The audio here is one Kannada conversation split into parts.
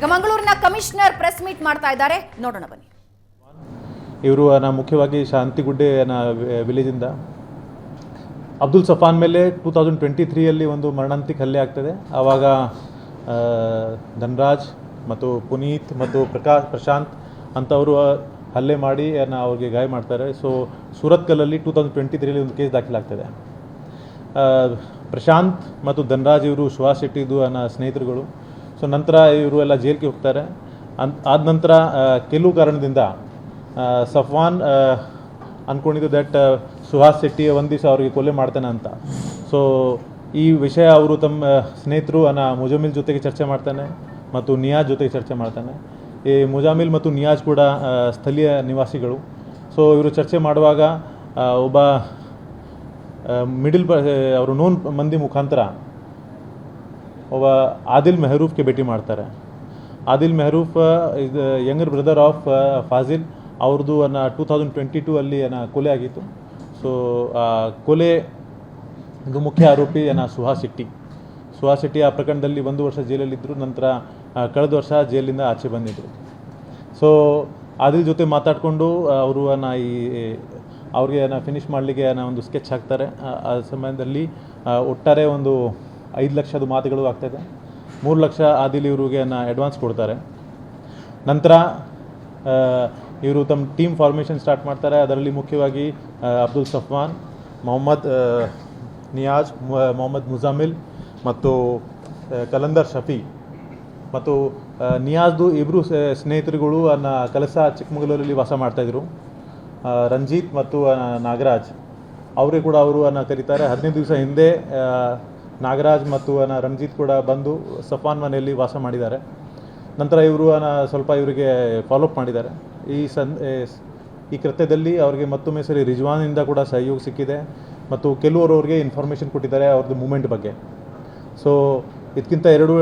ಈಗ ಮಂಗಳೂರಿನ ಕಮಿಷನರ್ ಪ್ರೆಸ್ ಮೀಟ್ ಮಾಡ್ತಾ ಇದ್ದಾರೆ. ನೋಡೋಣ ಬನ್ನಿ. ಇವರು ನಾ ಮುಖ್ಯವಾಗಿ ಶಾಂತಿಗುಡ್ಡೆ ನ ವಿಲೇಜಿಂದ. ಅಬ್ದುಲ್ ಸಫಾನ್ ಮೇಲೆ ಟೂ ತೌಸಂಡ್ ಟ್ವೆಂಟಿ ತ್ರೀಯಲ್ಲಿ ಒಂದು ಮರಣಾಂತಿಕ ಹಲ್ಲೆ ಆಗ್ತದೆ. ಆವಾಗ ಧನ್ರಾಜ್ ಮತ್ತು ಪುನೀತ್ ಮತ್ತು ಪ್ರಕಾಶ್ ಪ್ರಶಾಂತ್ ಅಂಥವರು ಹಲ್ಲೆ ಮಾಡಿ ಅವ್ರಿಗೆ ಗಾಯ ಮಾಡ್ತಾರೆ. ಸೊ ಸೂರತ್ಕಲ್ಲಲ್ಲಿ ಟೂ ತೌಸಂಡ್ ಟ್ವೆಂಟಿ ತ್ರೀಯಲ್ಲಿ ಒಂದು ಕೇಸ್ ದಾಖಲಾಗ್ತದೆ. ಪ್ರಶಾಂತ್ ಮತ್ತು ಧನ್ರಾಜ್ ಇವರು ಸುಹಾಸ್ ಶೆಟ್ಟಿದು ನನ್ನ ಸ್ನೇಹಿತರುಗಳು. ಸೊ ನಂತರ ಇವರು ಎಲ್ಲ ಜೈಲಿಗೆ ಹೋಗ್ತಾರೆ. ಅನ್, ಆದ ನಂತರ ಕೆಲವು ಕಾರಣದಿಂದ ಸಫ್ವಾನ್ ಅಂದ್ಕೊಂಡಿದ್ದು ದಟ್ ಸುಹಾಸ್ ಶೆಟ್ಟಿ ಒಂದು ದಿವಸ ಅವರಿಗೆ ಕೊಲೆ ಮಾಡ್ತಾನೆ ಅಂತ. ಸೊ ಈ ವಿಷಯ ಅವರು ತಮ್ಮ ಸ್ನೇಹಿತರು ಅನ್ನ ಮುಜಾಮಿಲ್ ಜೊತೆಗೆ ಚರ್ಚೆ ಮಾಡ್ತಾನೆ ಮತ್ತು ನಿಯಾಜ್ ಜೊತೆಗೆ ಚರ್ಚೆ ಮಾಡ್ತಾನೆ. ಈ ಮುಜಾಮಿಲ್ ಮತ್ತು ನಿಯಾಜ್ ಕೂಡ ಸ್ಥಳೀಯ ನಿವಾಸಿಗಳು. ಸೊ ಇವರು ಚರ್ಚೆ ಮಾಡುವಾಗ ಒಬ್ಬ ಮಿಡಿಲ್ ಅವರು ನೋನ್ ಮಂದಿ ಮುಖಾಂತರ ಒಬ್ಬ ಆದಿಲ್ ಮೆಹರೂಫ್ಗೆ ಭೇಟಿ ಮಾಡ್ತಾರೆ. Adil Mehroof is younger brother of Fazil ಅವ್ರದ್ದು ಅನ್ನ ಟೂ ತೌಸಂಡ್ ಟ್ವೆಂಟಿ ಟೂ ಅಲ್ಲಿ ಅನ್ನ ಕೊಲೆ ಆಗಿತ್ತು. ಸೊ ಕೊಲೆ ಇದು ಮುಖ್ಯ ಆರೋಪಿ ಅನ್ನ ಸುಹಾಸ್ ಶೆಟ್ಟಿ. ಸುಹಾಸ್ ಶೆಟ್ಟಿ ಆ ಪ್ರಕರಣದಲ್ಲಿ ಒಂದು ವರ್ಷ ಜೈಲಲ್ಲಿದ್ದರು ನಂತರ ಕಳೆದ ವರ್ಷ ಜೈಲಿಂದ ಆಚೆ ಬಂದಿದ್ದರು ಸೊ ಆದಿಲ್ ಜೊತೆ ಮಾತಾಡಿಕೊಂಡು ಅವರು ಅನ್ನ ಈ ಅವ್ರಿಗೆ ನಾ ಫಿನಿಶ್ ಮಾಡಲಿಕ್ಕೆ ನಾ ಒಂದು ಸ್ಕೆಚ್ ಹಾಕ್ತಾರೆ. ಆ- ಸಮಯದಲ್ಲಿ ಒಟ್ಟಾರೆ ಒಂದು ಐದು ಲಕ್ಷದ ಮಾತುಗಳು ಆಗ್ತಾಯಿದೆ ಮೂರು ಲಕ್ಷ ಆದಿಲ್ ಇವ್ರಿಗೆ ನಾ ಅಡ್ವಾನ್ಸ್ ಕೊಡ್ತಾರೆ. ನಂತರ ಇವರು ತಮ್ಮ ಟೀಮ್ ಫಾರ್ಮೇಷನ್ ಸ್ಟಾರ್ಟ್ ಮಾಡ್ತಾರೆ. ಅದರಲ್ಲಿ ಮುಖ್ಯವಾಗಿ ಅಬ್ದುಲ್ ಸಫ್ವಾನ್, ಮೊಹಮ್ಮದ್ ನಿಯಾಜ್ ಮೊಹಮ್ಮದ್ ಮುಜಾಮಿಲ್ ಮತ್ತು ಕಲಂದರ್ ಶಫಿ. ಮತ್ತು ನಿಯಾಜ್ದು ಇಬ್ಬರು ಸ್ನೇಹಿತರುಗಳು ಅನ್ನ ಕೆಲಸ ಚಿಕ್ಕಮಗಳೂರಲ್ಲಿ ವಾಸ ಮಾಡ್ತಾಯಿದ್ರು ರಂಜಿತ್ ಮತ್ತು ನಾಗರಾಜ್. ಅವರೇ ಕೂಡ ಅವರು ಅನ್ನ ಕರೀತಾರೆ. ಹದಿನೈದು ದಿವಸ ಹಿಂದೆ ನಾಗರಾಜ್ ಮತ್ತು ರಂಜಿತ್ ಕೂಡ ಬಂದು ಸಫಾನ್ ಮನೆಯಲ್ಲಿ ವಾಸ ಮಾಡಿದ್ದಾರೆ. ನಂತರ ಇವರು ಸ್ವಲ್ಪ ಇವರಿಗೆ ಫಾಲೋಅಪ್ ಮಾಡಿದ್ದಾರೆ. ಈ ಸನ್ ಈ ಕೃತ್ಯದಲ್ಲಿ ಅವರಿಗೆ ಮತ್ತೊಮ್ಮೆ ಸರಿ ರಿಜ್ವಾನಿಂದ ಕೂಡ ಸಹಯೋಗ ಸಿಕ್ಕಿದೆ ಮತ್ತು ಕೆಲವರು ಅವ್ರಿಗೆ ಇನ್ಫಾರ್ಮೇಷನ್ ಕೊಟ್ಟಿದ್ದಾರೆ ಅವ್ರದ್ದು ಮೂಮೆಂಟ್ ಬಗ್ಗೆ. ಸೊ ಇದಕ್ಕಿಂತ ಎರಡು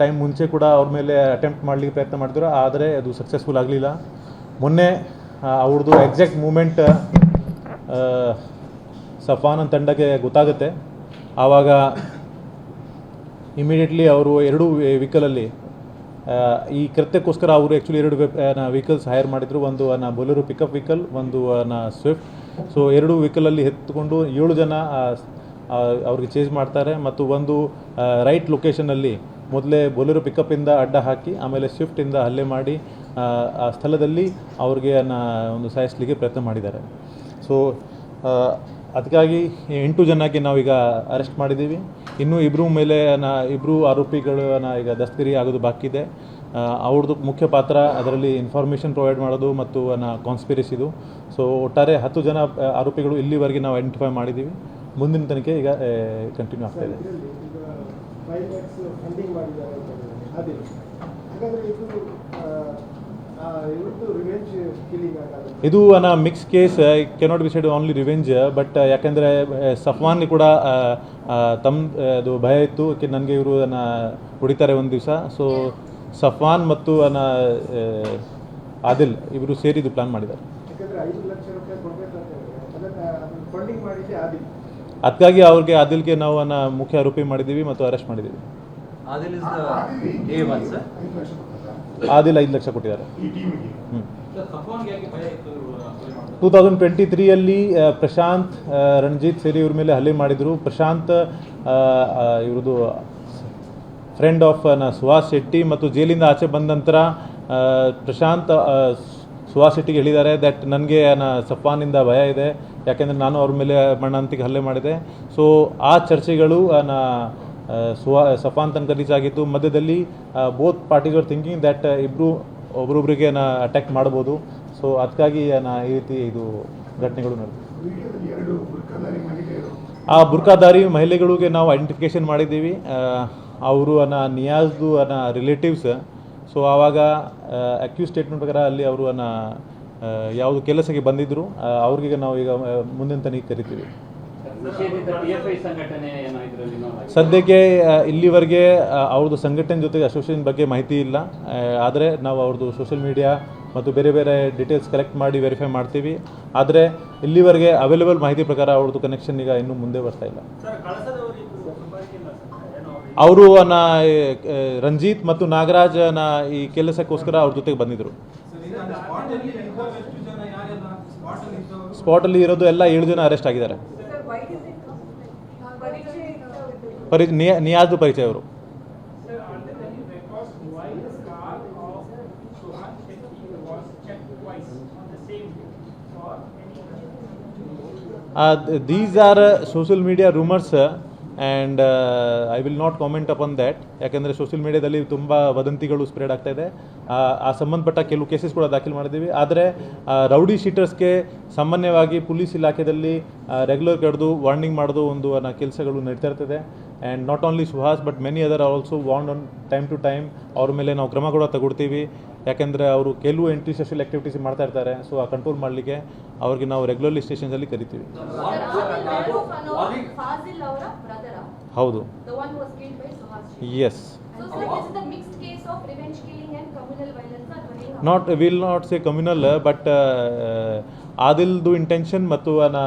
ಟೈಮ್ ಮುಂಚೆ ಕೂಡ ಅವ್ರ ಮೇಲೆ ಅಟೆಂಪ್ಟ್ ಮಾಡಲಿಕ್ಕೆ ಪ್ರಯತ್ನ ಮಾಡಿದ್ರು, ಆದರೆ ಅದು ಸಕ್ಸಸ್ಫುಲ್ ಆಗಲಿಲ್ಲ. ಮೊನ್ನೆ ಅವ್ರದ್ದು ಎಕ್ಸಾಕ್ಟ್ ಮೂಮೆಂಟ್ ಸಫಾನ್ ತಂಡಕ್ಕೆ ಗೊತ್ತಾಗುತ್ತೆ. ಆವಾಗ ಇಮಿಡಿಯೇಟ್ಲಿ ಅವರು ಎರಡು ವೆಹಿಕಲಲ್ಲಿ ಈ ಕೃತ್ಯಕ್ಕೋಸ್ಕರ ಅವರು ಆ್ಯಕ್ಚುಲಿ ಎರಡು ವೆಹಿಕಲ್ಸ್ ಹೈರ್ ಮಾಡಿದರು. ಒಂದು ನ ಬೊಲೆರೋ ಪಿಕಪ್ ವೆಹಿಕಲ್ ಒಂದು ನಾ ಸ್ವಿಫ್ಟ್ ಸೊ ಎರಡು ವೆಹಿಕಲಲ್ಲಿ ಎತ್ತುಕೊಂಡು ಏಳು ಜನ ಅವ್ರಿಗೆ ಚೇಂಜ್ ಮಾಡ್ತಾರೆ. ಮತ್ತು ಒಂದು ರೈಟ್ ಲೊಕೇಶನಲ್ಲಿ ಮೊದಲೇ ಬೊಲೆರೋ ಪಿಕಪ್ಪಿಂದ ಅಡ್ಡ ಹಾಕಿ ಆಮೇಲೆ ಸ್ವಿಫ್ಟಿಂದ ಹಲ್ಲೆ ಮಾಡಿ ಆ, ಸ್ಥಳದಲ್ಲಿ ಅವ್ರಿಗೆ ಒಂದು ಸಾಯಿಸಲಿಕ್ಕೆ ಪ್ರಯತ್ನ ಮಾಡಿದ್ದಾರೆ. ಸೊ ಅದಕ್ಕಾಗಿ ಎಂಟು ಜನಕ್ಕೆ ನಾವೀಗ ಅರೆಸ್ಟ್ ಮಾಡಿದ್ದೀವಿ. ಇನ್ನೂ ಇಬ್ಬರು ಮೇಲೆ ನಾ ಇಬ್ಬರು ಆರೋಪಿಗಳನ್ನ ಈಗ ದಸ್ತಗಿರಿ ಆಗೋದು ಬಾಕಿ ಇದೆ. ಅವ್ರದ್ದು ಮುಖ್ಯ ಪಾತ್ರ ಅದರಲ್ಲಿ ಇನ್ಫಾರ್ಮೇಷನ್ ಪ್ರೊವೈಡ್ ಮಾಡೋದು ಮತ್ತು ಕಾನ್ಸ್ಪಿರಸಿದು ಸೊ ಒಟ್ಟಾರೆ ಹತ್ತು ಜನ ಆರೋಪಿಗಳು ಇಲ್ಲಿವರೆಗೆ ನಾವು ಐಡೆಂಟಿಫೈ ಮಾಡಿದ್ದೀವಿ. ಮುಂದಿನ ತನಿಖೆ ಈಗ ಕಂಟಿನ್ಯೂ ಆಗ್ತಾ ಇದೆ. ಇದು ಅನ್ನ mix case cannot be side only revenge but ಯಾಕೆಂದರೆ ಸಫ್ವಾನ್ ಕೂಡ ತಮ್ಮ ಅದು ಭಯ ಇತ್ತು. ನನಗೆ ಇವರು ಅನ್ನ ಹೊಡಿತಾರೆ ಒಂದು ದಿವಸ. ಸೊ ಸಫ್ವಾನ್ ಮತ್ತು ಅನ್ನ ಆದಿಲ್ ಇವರು ಸೇರಿದ್ದು ಪ್ಲಾನ್ ಮಾಡಿದ್ದಾರೆ. ಯಾಕಂದ್ರೆ ಐದು ಲಕ್ಷ ರೂಪಾಯಿ ಕೊಡ್ಬೇಕಂತ ಹೇಳಿದ್ರೆ. ಫಂಡಿಂಗ್ ಮಾಡಿದ್ದೆ ಆದಿ ಅದಕ್ಕಾಗಿ ಅವ್ರಿಗೆ ಆದಿಲ್ಗೆ ನಾವು ಅನ್ನ ಮುಖ್ಯ ಆರೋಪಿ ಮಾಡಿದ್ದೀವಿ ಮತ್ತು ಅರೆಸ್ಟ್ ಮಾಡಿದ್ದೀವಿ. ಆದಿಲ್ ಐದು ಲಕ್ಷ ಕೊಟ್ಟಿದ್ದಾರೆ? ಟೂ ತೌಸಂಡ್ ಟ್ವೆಂಟಿ ತ್ರೀಯಲ್ಲಿ ಪ್ರಶಾಂತ್ ರಣಜಿತ್ ಸೇರಿ ಇವ್ರ ಮೇಲೆ ಹಲ್ಲೆ ಮಾಡಿದರು. ಪ್ರಶಾಂತ್ ಇವ್ರದ್ದು ಫ್ರೆಂಡ್ ಆಫ್ನ ಸುಹಾಸ್ ಶೆಟ್ಟಿ ಮತ್ತು ಜೈಲಿಂದ ಆಚೆ ಬಂದ ನಂತರ ಪ್ರಶಾಂತ್ ಸುಹಾಸ್ ಶೆಟ್ಟಿಗೆ ಹೇಳಿದ್ದಾರೆ ದಟ್ ನನಗೆ ನ ಸಫಾನಿಂದ ಭಯ ಇದೆ. ಯಾಕೆಂದರೆ ನಾನು ಅವ್ರ ಮೇಲೆ ಮಣ್ಣಂತಿಗೆ ಹಲ್ಲೆ ಮಾಡಿದೆ. ಸೊ ಆ ಚರ್ಚೆಗಳು ನ ಸುಹಾ ಸಫಾನ್ ತನಕ ಆಗಿತ್ತು ಮಧ್ಯದಲ್ಲಿ both parties are thinking that ಇಬ್ಬರು ಒಬ್ರೊಬ್ರಿಗೆ ನಾ ಅಟ್ಯಾಕ್ ಮಾಡ್ಬೋದು. ಸೊ ಅದಕ್ಕಾಗಿ ನಾ ಈ ರೀತಿ ಇದು ಘಟನೆಗಳು ನಡೆದಿದೆ. ಆ ಬುರ್ಕಾದಾರಿ ಮಹಿಳೆಗಳಿಗೆ ನಾವು ಐಡೆಂಟಿಫಿಕೇಶನ್ ಮಾಡಿದ್ದೀವಿ. ಅವರು, ಅನ್ನ, ನಿಯಾಜ್ದು, ಅನ್ನ ರಿಲೇಟಿವ್ಸ್ ಸೊ ಆವಾಗ ಅಕ್ಯೂಸ್ ಸ್ಟೇಟ್ಮೆಂಟ್ ಪ್ರಕಾರ ಅಲ್ಲಿ ಅವರು, ಅನ್ನ ಯಾವುದು ಕೆಲಸಕ್ಕೆ ಬಂದಿದ್ದರು ಅವ್ರಿಗೆ ನಾವು ಈಗ ಮುಂದಿನ ತನಿಖೆ ಕರಿತೀವಿ. ಸದ್ಯಕ್ಕೆ ಇಲ್ಲಿವರೆಗೆ ಅವ್ರದ್ದು ಸಂಘಟನೆ ಜೊತೆಗೆ ಅಸೋಸಿಯೇಷನ್ ಬಗ್ಗೆ ಮಾಹಿತಿ ಇಲ್ಲ. ಆದರೆ ನಾವು ಅವ್ರದ್ದು ಸೋಷಿಯಲ್ ಮೀಡಿಯಾ ಮತ್ತು ಬೇರೆ ಬೇರೆ ಡೀಟೇಲ್ಸ್ ಕಲೆಕ್ಟ್ ಮಾಡಿ ವೆರಿಫೈ ಮಾಡ್ತೀವಿ. ಆದರೆ ಇಲ್ಲಿವರೆಗೆ ಅವೈಲೇಬಲ್ ಮಾಹಿತಿ ಪ್ರಕಾರ ಅವ್ರದ್ದು ಕನೆಕ್ಷನ್ ಈಗ ಇನ್ನೂ ಮುಂದೆ ಬರ್ತಾ ಇಲ್ಲ. ಅವರು ರಂಜಿತ್ ಮತ್ತು ನಾಗರಾಜನ ಈ ಕೆಲಸಕ್ಕೋಸ್ಕರ ಅವ್ರ ಜೊತೆಗೆ ಬಂದಿದ್ರು. ಸ್ಪಾಟಲ್ಲಿ ಇರೋದು ಎಲ್ಲ ಏಳು ಜನ ಅರೆಸ್ಟ್ ಆಗಿದ್ದಾರೆ. ಪರಿ ನಿಯಾ- ನಿಯಾಜ್ ಪರಿಚಯ ಅವರು Sir, are there any records and I will not comment upon that ಯಾಕೆಂದರೆ ಸೋಷಿಯಲ್ ಮೀಡಿಯಾದಲ್ಲಿ ತುಂಬ ವದಂತಿಗಳು ಸ್ಪ್ರೆಡ್ ಆಗ್ತಾ ಇದೆ. ಆ, ಸಂಬಂಧಪಟ್ಟ ಕೆಲವು ಕೇಸಸ್ ಕೂಡ ದಾಖಲು ಮಾಡಿದ್ದೀವಿ. ಆದರೆ ರೌಡಿ ಶೀಟರ್ಸ್ಗೆ ಸಾಮಾನ್ಯವಾಗಿ ಪೊಲೀಸ್ ಇಲಾಖೆಯಲ್ಲಿ ರೆಗ್ಯುಲರ್ ಕಡ್ದು ವಾರ್ನಿಂಗ್ ಮಾಡೋದು ಒಂದು ಅನ್ನೋ ಕೆಲಸಗಳು ನಡೀತಾ ಇರ್ತದೆ. And not only Suhas but many other also warn on time to time ಅವ್ರ ಮೇಲೆ ನಾವು ಕ್ರಮ ಕೂಡ ತಗೊಳ್ತೀವಿ. ಯಾಕೆಂದರೆ ಅವರು ಕೆಲವು ಎಂಟ್ರಿ ಸೋಷಿಯಲ್ ಆ್ಯಕ್ಟಿವಿಟೀಸ್ ಮಾಡ್ತಾ ಇರ್ತಾರೆ. ಸೊ ಆ ಕಂಟ್ರೋಲ್ ಮಾಡಲಿಕ್ಕೆ ಅವ್ರಿಗೆ ನಾವು ರೆಗ್ಯುಲರ್ಲಿ ಸ್ಟೇಷನ್ಸಲ್ಲಿ ಕರಿತೀವಿ. ಹೌದು. Yes not will not say communal but ಆದಿಲ್ದು intention ಮತ್ತು ನಾ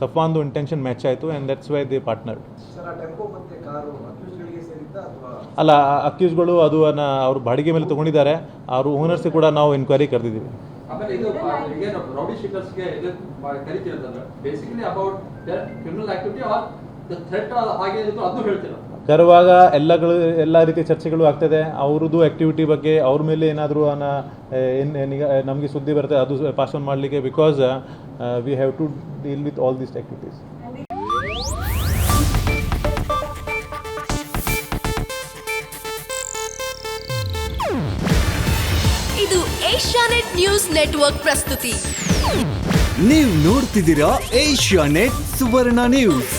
ಸಫಾನ್ದು ಇಂಟೆನ್ಷನ್ ಮ್ಯಾಚ್ ಆಯಿತು and that's why the partner sir ಆ ಟೆಂಪೋ ಮತ್ತೆ ಕಾರು ಅಕ್ಯೂಸ್ಗಳಿಗೆ ಸೇರಿದ್ದ ಅಥವಾ? ಅಲ್ಲ ಅಕ್ಯೂಸ್ಗಳು ಅದು ಅನ್ನ ಅವರು ಬಾಡಿಗೆ ಮೇಲೆ ತೊಗೊಂಡಿದ್ದಾರೆ. ಅವರು ಓನರ್ಸ್ ಕೂಡ ನಾವು ಎನ್ಕ್ವೈರಿ ಕರೆದಿದ್ದೀವಿ. ಆಮೇಲೆ ಇದು ಏನು ರೌಡಿ ಶೀಟರ್ಸ್ಗೆ ಇದು ಕರಿತೀರಂತಂದ್ರೆ basically about criminal activity are ಕರುವಾಗ ಎಲ್ಲಗಳು ಎಲ್ಲ ರೀತಿಯ ಚರ್ಚೆಗಳು ಆಗ್ತದೆ. ಅವ್ರದ್ದು ಆ್ಯಕ್ಟಿವಿಟಿ ಬಗ್ಗೆ ಅವ್ರ ಮೇಲೆ ಏನಾದರೂ ಅನ್ನ ನಮಗೆ ಸುದ್ದಿ ಬರುತ್ತೆ ಅದು ಪಾಸ್ ಆನ್ ಮಾಡಲಿಕ್ಕೆ because we have to deal with all these activities ಇದು ಏಷ್ಯಾನೆಟ್ ನ್ಯೂಸ್ ನೆಟ್ವರ್ಕ್ ಪ್ರಸ್ತುತಿ. ನೀವು ನೋಡ್ತಿದ್ದೀರಾ ಏಷ್ಯಾನೆಟ್ ಸುವರ್ಣ ನ್ಯೂಸ್.